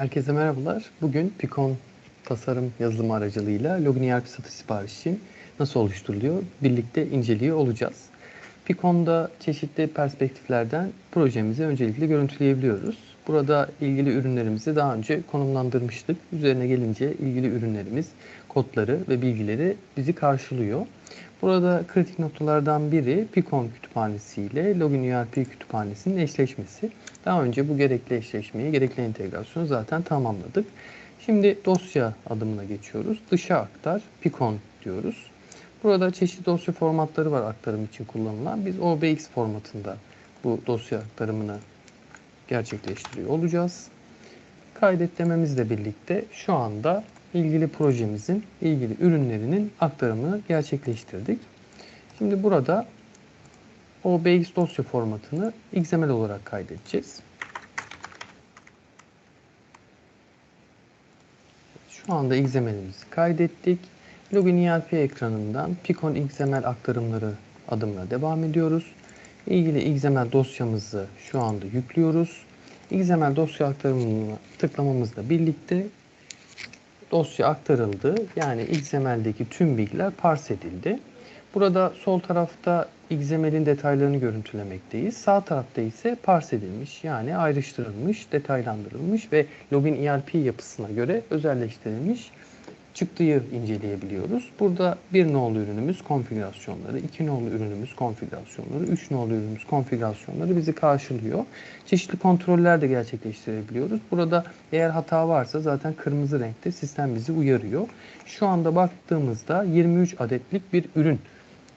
Herkese merhabalar. Bugün Picon tasarım yazılımı aracılığıyla login ERP satış siparişi nasıl oluşturuluyor birlikte inceliyor olacağız. Picon'da çeşitli perspektiflerden projemizi öncelikle görüntüleyebiliyoruz. Burada ilgili ürünlerimizi daha önce konumlandırmıştık. Üzerine gelince ilgili ürünlerimiz, kodları ve bilgileri bizi karşılıyor. Burada kritik noktalardan biri Picon kütüphanesi ile Login ERP kütüphanesinin eşleşmesi. Daha önce bu gerekli eşleşmeyi, gerekli entegrasyonu zaten tamamladık. Şimdi dosya adımına geçiyoruz. Dışa aktar, Picon diyoruz. Burada çeşitli dosya formatları var aktarım için kullanılan. Biz OBX formatında bu dosya aktarımını gerçekleştiriyor olacağız. Kaydet dememizle birlikte şu anda ilgili projemizin ilgili ürünlerinin aktarımını gerçekleştirdik. Şimdi burada OBX dosya formatını XML olarak kaydedeceğiz. Şu anda XML'imizi kaydettik. Login ERP ekranından Picon XML aktarımları adımına devam ediyoruz. İlgili XML dosyamızı şu anda yüklüyoruz. XML dosya aktarımına tıklamamızla birlikte dosya aktarıldı. Yani XML'deki tüm bilgiler parse edildi. Burada sol tarafta XML'in detaylarını görüntülemekteyiz. Sağ tarafta ise parse edilmiş yani ayrıştırılmış, detaylandırılmış ve login ERP yapısına göre özelleştirilmiş çıktıyı inceleyebiliyoruz. Burada bir nolu ürünümüz konfigürasyonları, iki nolu ürünümüz konfigürasyonları, üç nolu ürünümüz konfigürasyonları bizi karşılıyor. Çeşitli kontroller de gerçekleştirebiliyoruz. Burada eğer hata varsa zaten kırmızı renkte sistem bizi uyarıyor. Şu anda baktığımızda 23 adetlik bir ürün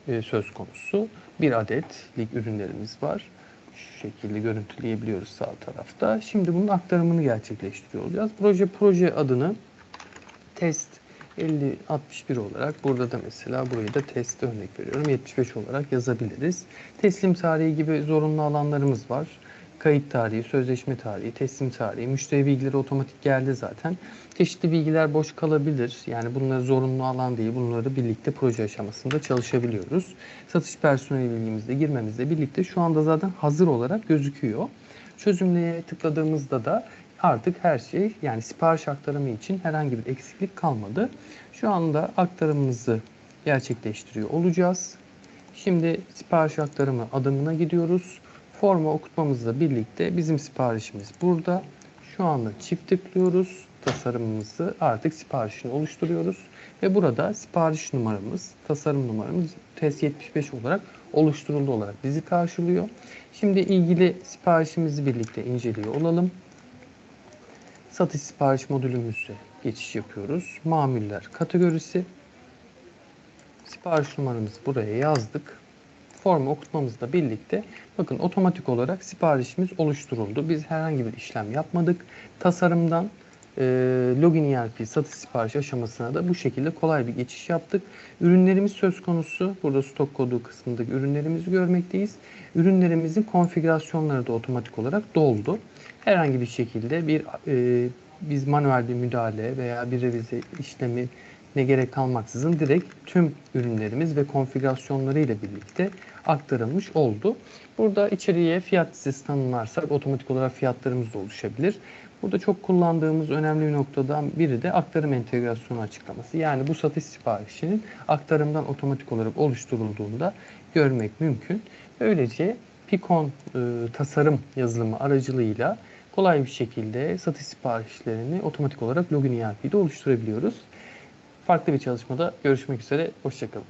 e, söz konusu. Bir adetlik ürünlerimiz var. Şu şekilde görüntüleyebiliyoruz sağ tarafta. Şimdi bunun aktarımını gerçekleştiriyor olacağız. Proje proje adını test 50-61 olarak burada da mesela burayı da test örnek veriyorum 75 olarak yazabiliriz. Teslim tarihi gibi zorunlu alanlarımız var. Kayıt tarihi, sözleşme tarihi, teslim tarihi, müşteri bilgileri otomatik geldi zaten. Çeşitli bilgiler boş kalabilir. Yani bunları zorunlu alan değil. Bunları birlikte proje aşamasında çalışabiliyoruz. Satış personeli bilgimizde girmemizle birlikte şu anda zaten hazır olarak gözüküyor. Çözümleye tıkladığımızda da artık her şey yani sipariş aktarımı için herhangi bir eksiklik kalmadı. Şu anda aktarımımızı gerçekleştiriyor olacağız. Şimdi sipariş aktarımı adımına gidiyoruz. Formu okutmamızla birlikte bizim siparişimiz burada. Şu anda çift tıklıyoruz. Tasarımımızı artık siparişini oluşturuyoruz. Ve burada sipariş numaramız, tasarım numaramız TES 75 olarak oluşturuldu olarak bizi karşılıyor. Şimdi ilgili siparişimizi birlikte inceliyor olalım satış sipariş modülümüze geçiş yapıyoruz. Mamuller kategorisi. Sipariş numaramızı buraya yazdık. Formu okutmamızla birlikte bakın otomatik olarak siparişimiz oluşturuldu. Biz herhangi bir işlem yapmadık. Tasarımdan e, login ERP satış sipariş aşamasına da bu şekilde kolay bir geçiş yaptık. Ürünlerimiz söz konusu. Burada stok kodu kısmındaki ürünlerimizi görmekteyiz. Ürünlerimizin konfigürasyonları da otomatik olarak doldu. Herhangi bir şekilde bir e, biz manuel bir müdahale veya bir revize işlemi ne gerek kalmaksızın direkt tüm ürünlerimiz ve konfigürasyonları ile birlikte aktarılmış oldu. Burada içeriye fiyat listesi tanımlarsak otomatik olarak fiyatlarımız da oluşabilir. Burada çok kullandığımız önemli bir noktadan biri de aktarım entegrasyonu açıklaması. Yani bu satış siparişinin aktarımdan otomatik olarak oluşturulduğunda görmek mümkün. Böylece Picon e, tasarım yazılımı aracılığıyla kolay bir şekilde satış siparişlerini otomatik olarak login ERP'de oluşturabiliyoruz. Farklı bir çalışmada görüşmek üzere. Hoşçakalın.